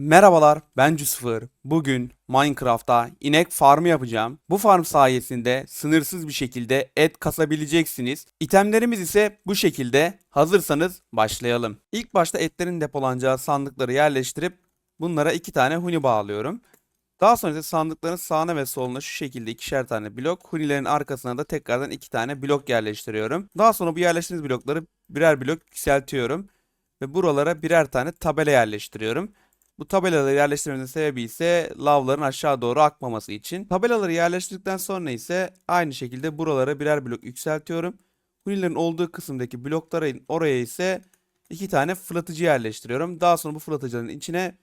Merhabalar, ben Cüsfır. Bugün Minecraft'ta inek farmı yapacağım. Bu farm sayesinde sınırsız bir şekilde et kasabileceksiniz. İtemlerimiz ise bu şekilde. Hazırsanız başlayalım. İlk başta etlerin depolanacağı sandıkları yerleştirip bunlara iki tane huni bağlıyorum. Daha sonra ise sandıkların sağına ve soluna şu şekilde ikişer tane blok, hunilerin arkasına da tekrardan iki tane blok yerleştiriyorum. Daha sonra bu yerleştirdiğiniz blokları birer blok yükseltiyorum ve buralara birer tane tabela yerleştiriyorum. Bu tabelaları yerleştirmenin sebebi ise lavların aşağı doğru akmaması için. Tabelaları yerleştirdikten sonra ise aynı şekilde buralara birer blok yükseltiyorum. Hunilerin olduğu kısımdaki blokların oraya ise iki tane fırlatıcı yerleştiriyorum. Daha sonra bu fırlatıcıların içine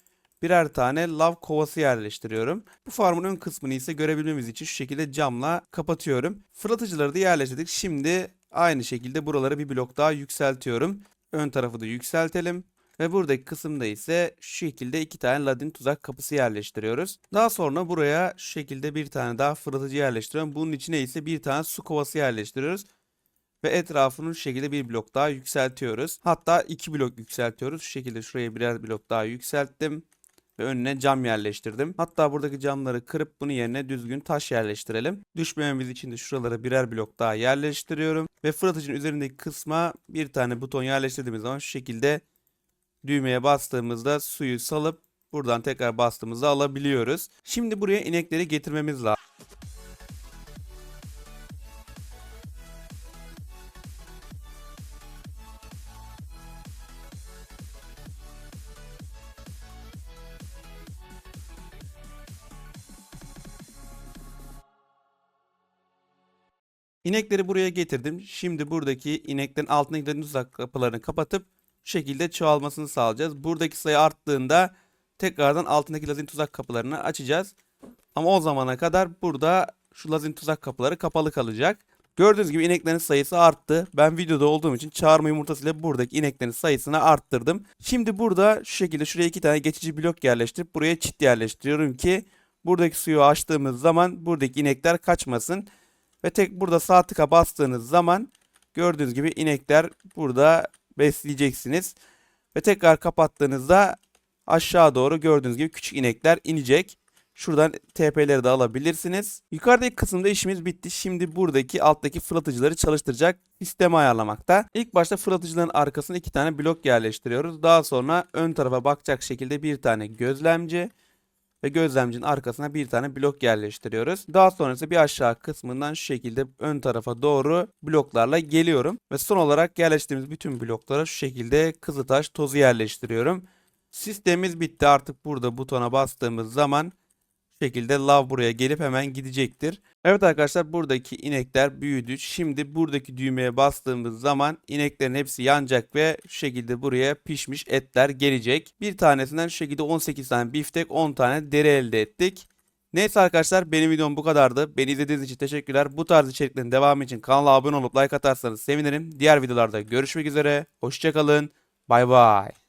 birer tane lav kovası yerleştiriyorum. Bu farmın ön kısmını ise görebilmemiz için şu şekilde camla kapatıyorum. Fırlatıcıları da yerleştirdik. Şimdi aynı şekilde buraları bir blok daha yükseltiyorum. Ön tarafı da yükseltelim. Ve buradaki kısımda ise şu şekilde iki tane ladin tuzak kapısı yerleştiriyoruz. Daha sonra buraya şu şekilde bir tane daha fırlatıcı yerleştiriyorum. Bunun içine ise bir tane su kovası yerleştiriyoruz. Ve etrafını şu şekilde bir blok daha yükseltiyoruz. Hatta iki blok yükseltiyoruz. Şu şekilde şuraya birer blok daha yükselttim. Ve önüne cam yerleştirdim. Hatta buradaki camları kırıp bunun yerine düzgün taş yerleştirelim. Düşmememiz için de şuralara birer blok daha yerleştiriyorum. Ve fırlatıcının üzerindeki kısma bir tane buton yerleştirdiğimiz zaman şu şekilde düğmeye bastığımızda suyu salıp buradan tekrar bastığımızda alabiliyoruz. Şimdi buraya inekleri getirmemiz lazım. İnekleri buraya getirdim. Şimdi buradaki ineklerin altındaki tuzak kapılarını kapatıp şekilde çoğalmasını sağlayacağız. Buradaki sayı arttığında tekrardan altındaki lazin tuzak kapılarını açacağız. Ama o zamana kadar burada şu lazin tuzak kapıları kapalı kalacak. Gördüğünüz gibi ineklerin sayısı arttı. Ben videoda olduğum için çağırma yumurtasıyla buradaki ineklerin sayısını arttırdım. Şimdi burada şu şekilde şuraya iki tane geçici blok yerleştirip buraya çit yerleştiriyorum ki buradaki suyu açtığımız zaman buradaki inekler kaçmasın. Ve tek burada sağ tıka bastığınız zaman gördüğünüz gibi inekler burada besleyeceksiniz. Ve tekrar kapattığınızda aşağı doğru gördüğünüz gibi küçük inekler inecek. Şuradan TP'leri de alabilirsiniz. Yukarıdaki kısımda işimiz bitti. Şimdi buradaki alttaki fırlatıcıları çalıştıracak sistemi ayarlamakta. İlk başta fırlatıcıların arkasına iki tane blok yerleştiriyoruz. Daha sonra ön tarafa bakacak şekilde bir tane gözlemci ve gözlemcinin arkasına bir tane blok yerleştiriyoruz. Daha sonrasında bir aşağı kısmından şu şekilde ön tarafa doğru bloklarla geliyorum. Ve son olarak yerleştirdiğimiz bütün bloklara şu şekilde kızıltaş tozu yerleştiriyorum. Sistemimiz bitti artık burada butona bastığımız zaman şekilde lav buraya gelip hemen gidecektir. Evet arkadaşlar buradaki inekler büyüdü. Şimdi buradaki düğmeye bastığımız zaman ineklerin hepsi yanacak ve şu şekilde buraya pişmiş etler gelecek. Bir tanesinden şu şekilde 18 tane biftek 10 tane deri elde ettik. Neyse arkadaşlar benim videom bu kadardı. Beni izlediğiniz için teşekkürler. Bu tarz içeriklerin devamı için kanala abone olup like atarsanız sevinirim. Diğer videolarda görüşmek üzere. Hoşçakalın. Bay bay.